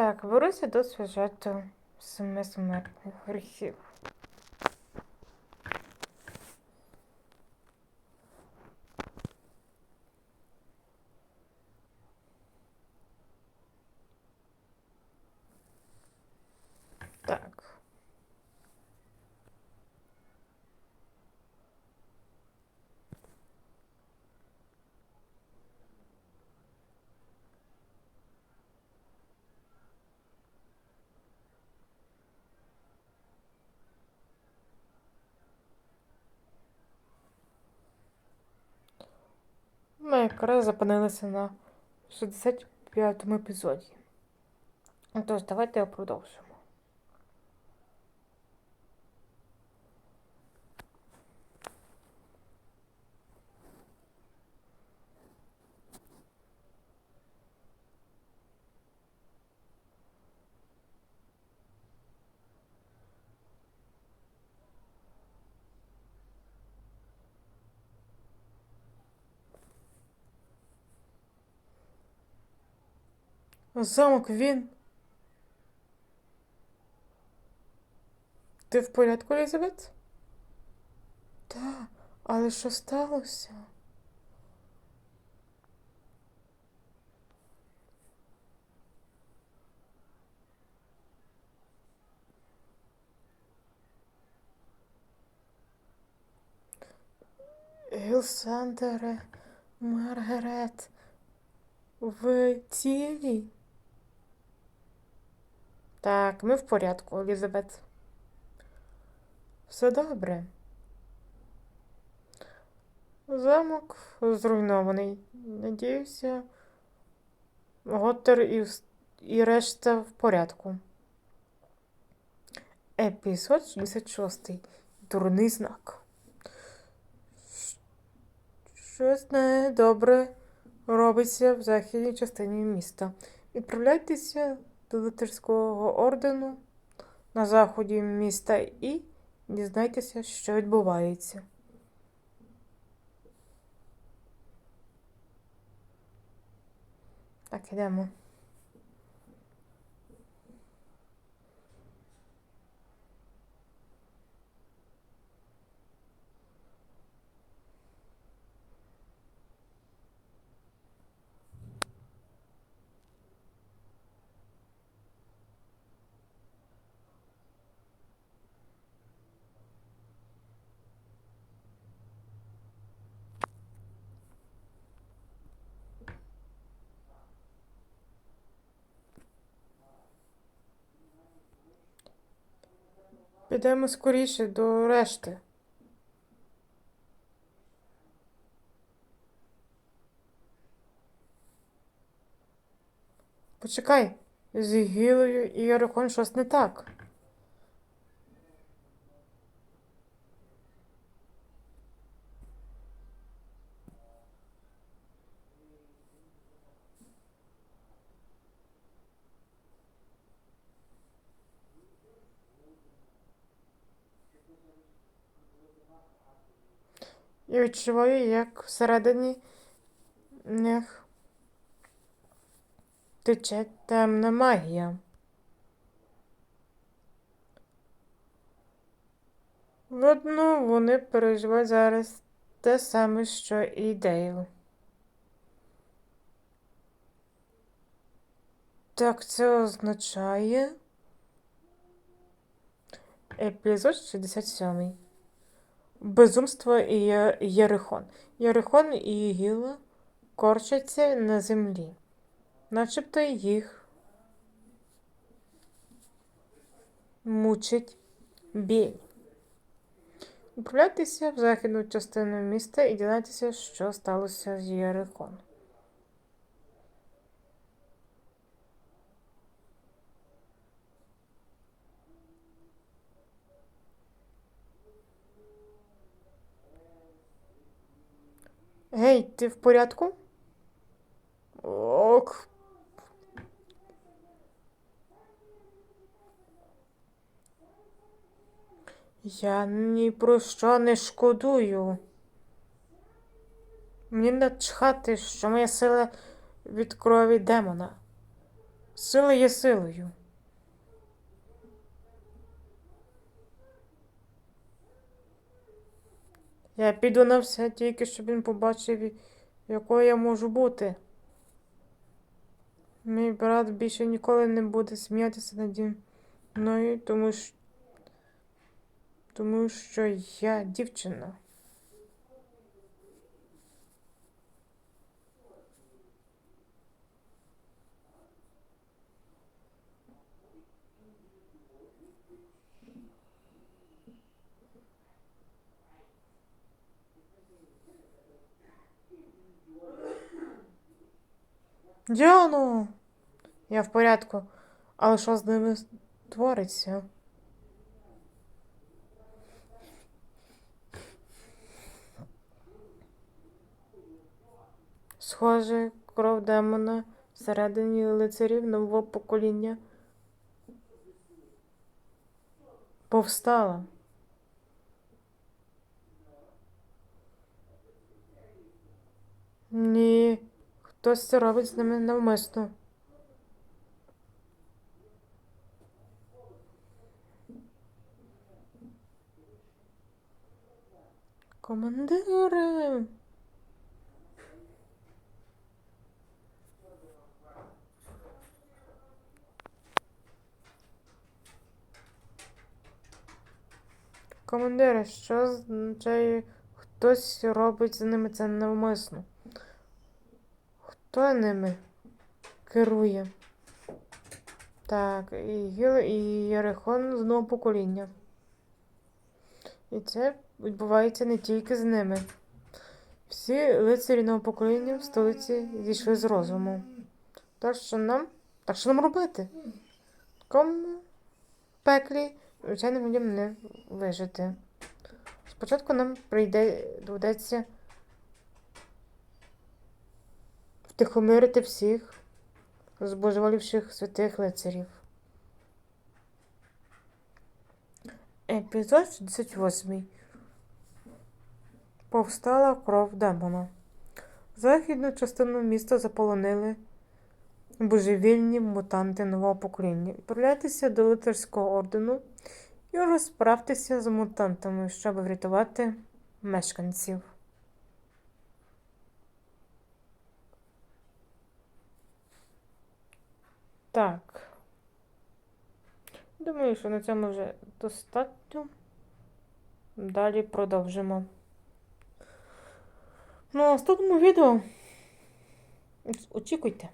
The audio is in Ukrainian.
Так, беруся до сюжету семи смертних гріхів. Так. Ми якраз зупинилися на 65-му епізоді. Тож, давайте я продовжимо. Замок він. Ти в порядку, Елізабет? Так, але що сталося? Гілсандере, Маргарет, ви цілі? Так, ми в порядку, Елізабет. Все добре. Замок зруйнований. Надіюся, Готтер і, і решта в порядку. Епізод 66. Дурний знак. Щось недобре робиться в західній частині міста. Відправляйтеся до лицарського ордену на заході міста і дізнайтеся, що відбувається. Так, ідемо. Підемо скоріше до решти. Почекай, з Гілою і Ярикон щось не так. Я відчуваю, як всередині них тече темна магія. Видно, вони переживають зараз те саме, що і Дейл. Так це означає. Епізод 67. Безумство і Єрихон. Єрихон і Гіла корчаться на землі, начебто їх мучить біль. Управляйтеся в західну частину міста і дізнайтеся, що сталося з Єрихон. Гей, ти в порядку? Ок. Я ні про що не шкодую. Мені начхати, що моя сила від крові демона. Сила є силою. Я піду на все тільки, щоб він побачив, якою я можу бути. Мій брат більше ніколи не буде сміятися наді мною, тому що, тому що я дівчина. Діано! Я в порядку. Але що з ними твориться? Схоже, кров демона всередині лицарів нового покоління повстала. Ні, хтось це робить з ними навмисно. Командири. Командири, що означає, хтось робить з ними це навмисно? Хто ними керує? Так, і Єрихон з нового покоління. І це відбувається не тільки з ними. Всі лицарі нового покоління в столиці зійшли з розуму. Так що нам, так що нам робити? Кому пеклі звичайним людям не вижити. Спочатку нам прийде, доведеться втихомирити всіх збожеволівших святих лицарів. Епізод 68. Повстала кров демона. Західну частину міста заполонили божевільні мутанти нового покоління. Відправляйтеся до лицарського ордену і розправтеся з мутантами, щоб врятувати мешканців. Так. Думаю, що на цьому вже достатньо. Далі продовжимо. Ну, а в наступному відео очікуйте.